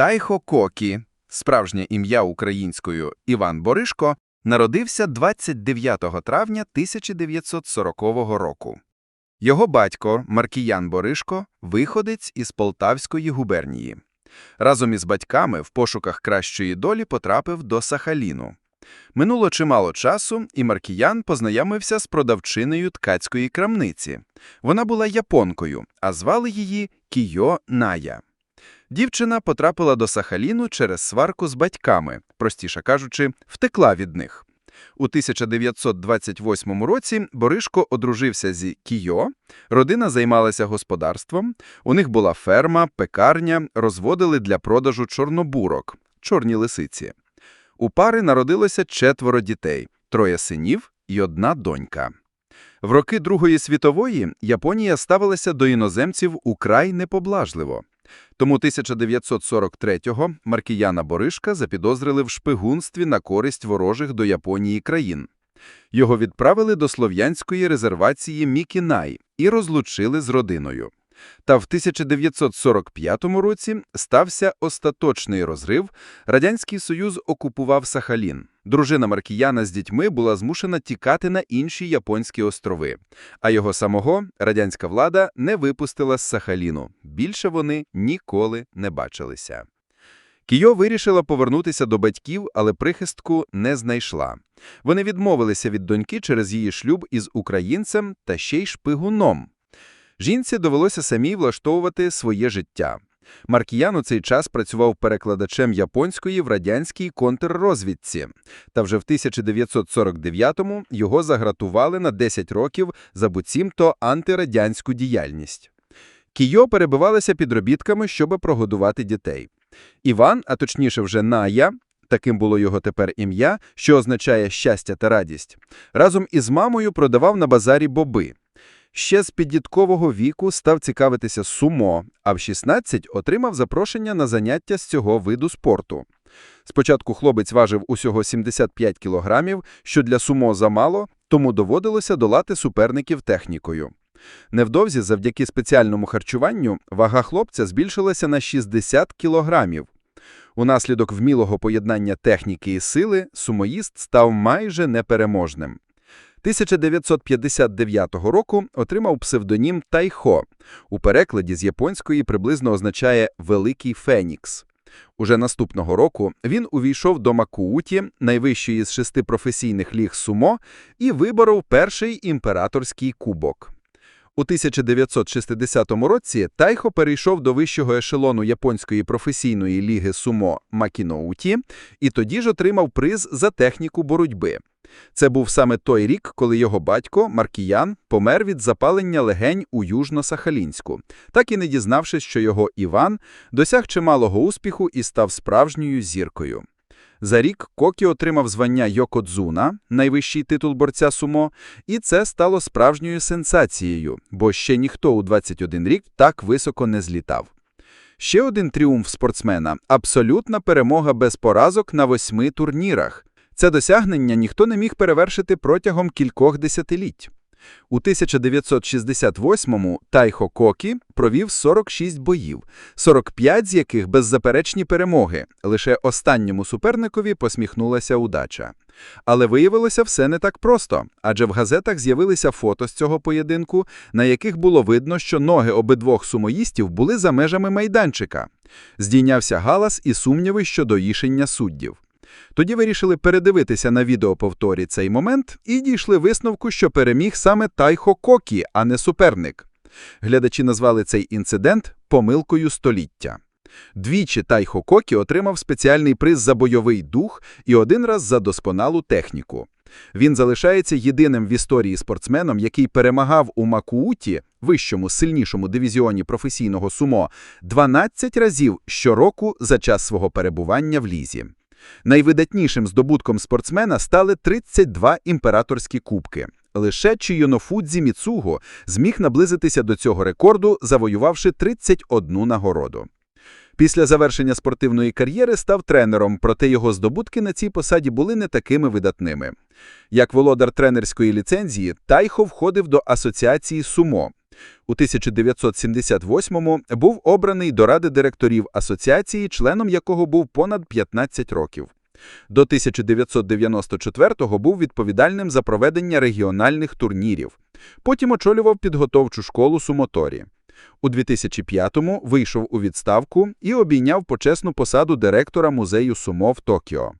Тайхо Кокі, справжнє ім'я українською Іван Боришко, народився 29 травня 1940 року. Його батько Маркіян Боришко – виходець із Полтавської губернії. Разом із батьками в пошуках кращої долі потрапив до Сахаліну. Минуло чимало часу, і Маркіян познайомився з продавчиною ткацької крамниці. Вона була японкою, а звали її Кійо Ная. Дівчина потрапила до Сахаліну через сварку з батьками, простіше кажучи, втекла від них. У 1928 році Боришко одружився зі Кійо, родина займалася господарством, у них була ферма, пекарня, розводили для продажу чорнобурок, чорні лисиці. У пари народилося четверо дітей, троє синів і одна донька. В роки Другої світової Японія ставилася до іноземців украй непоблажливо. Тому 1943-го Маркіяна Боришка запідозрили в шпигунстві на користь ворожих до Японії країн. Його відправили до слов'янської резервації Мікінай і розлучили з родиною. Та в 1945 році стався остаточний розрив, Радянський Союз окупував Сахалін. Дружина Маркіяна з дітьми була змушена тікати на інші японські острови, а його самого радянська влада не випустила з Сахаліну. Більше вони ніколи не бачилися. Кійо вирішила повернутися до батьків, але прихистку не знайшла. Вони відмовилися від доньки через її шлюб із українцем та ще й шпигуном. Жінці довелося самій влаштовувати своє життя. Маркіян у цей час працював перекладачем японської в радянській контррозвідці, та вже в 1949-му його загратували на 10 років за буцімто антирадянську діяльність. Кійо перебивалися підробітками, щоб прогодувати дітей. Іван, а точніше вже Ная, таким було його тепер ім'я, що означає щастя та радість, разом із мамою продавав на базарі боби. Ще з підліткового віку став цікавитися сумо, а в 16 отримав запрошення на заняття з цього виду спорту. Спочатку хлопець важив усього 75 кілограмів, що для сумо замало, тому доводилося долати суперників технікою. Невдовзі, завдяки спеціальному харчуванню, вага хлопця збільшилася на 60 кілограмів. Унаслідок вмілого поєднання техніки і сили сумоїст став майже непереможним. 1959 року отримав псевдонім Тайхо. У перекладі з японської приблизно означає «Великий Фенікс». Уже наступного року він увійшов до Макууті, найвищої з шести професійних ліг сумо, і виборов перший імператорський кубок. У 1960 році Тайхо перейшов до вищого ешелону японської професійної ліги сумо Макіноуті і тоді ж отримав приз за техніку боротьби. Це був саме той рік, коли його батько, Маркіян, помер від запалення легень у Южно-Сахалінську, так і не дізнавшись, що його Іван досяг чималого успіху і став справжньою зіркою. За рік Кокі отримав звання Йокодзуна, найвищий титул борця сумо, і це стало справжньою сенсацією, бо ще ніхто у 21 рік так високо не злітав. Ще один тріумф спортсмена – абсолютна перемога без поразок на восьми турнірах. Це досягнення ніхто не міг перевершити протягом кількох десятиліть. У 1968-му Тайхо Кокі провів 46 боїв, 45 з яких беззаперечні перемоги. Лише останньому суперникові посміхнулася удача. Але виявилося все не так просто, адже в газетах з'явилися фото з цього поєдинку, на яких було видно, що ноги обидвох сумоїстів були за межами майданчика. Здійнявся галас і сумніви щодо рішення суддів. Тоді вирішили передивитися на відеоповторі цей момент і дійшли висновку, що переміг саме Тайхо Кокі, а не суперник. Глядачі назвали цей інцидент помилкою століття. Двічі Тайхо Кокі отримав спеціальний приз за бойовий дух і один раз за досконалу техніку. Він залишається єдиним в історії спортсменом, який перемагав у Макууті, вищому сильнішому дивізіоні професійного сумо, 12 разів щороку за час свого перебування в лізі. Найвидатнішим здобутком спортсмена стали 32 імператорські кубки. Лише Чийонофудзі Міцуго зміг наблизитися до цього рекорду, завоювавши 31 нагороду. Після завершення спортивної кар'єри став тренером, проте його здобутки на цій посаді були не такими видатними. Як володар тренерської ліцензії, Тайхо входив до асоціації сумо. У 1978-му був обраний до ради директорів асоціації, членом якого був понад 15 років. До 1994-го був відповідальним за проведення регіональних турнірів. Потім очолював підготовчу школу сумоторі. У 2005-му вийшов у відставку і обійняв почесну посаду директора музею сумо в Токіо.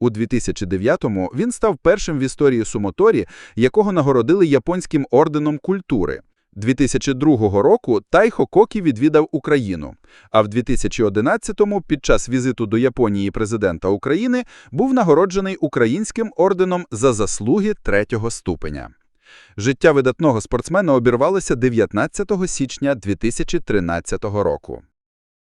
У 2009-му він став першим в історії сумоторі, якого нагородили японським орденом культури. 2002 року Тайхо Кокі відвідав Україну, а в 2011-му під час візиту до Японії президента України був нагороджений українським орденом за заслуги третього ступеня. Життя видатного спортсмена обірвалося 19 січня 2013 року.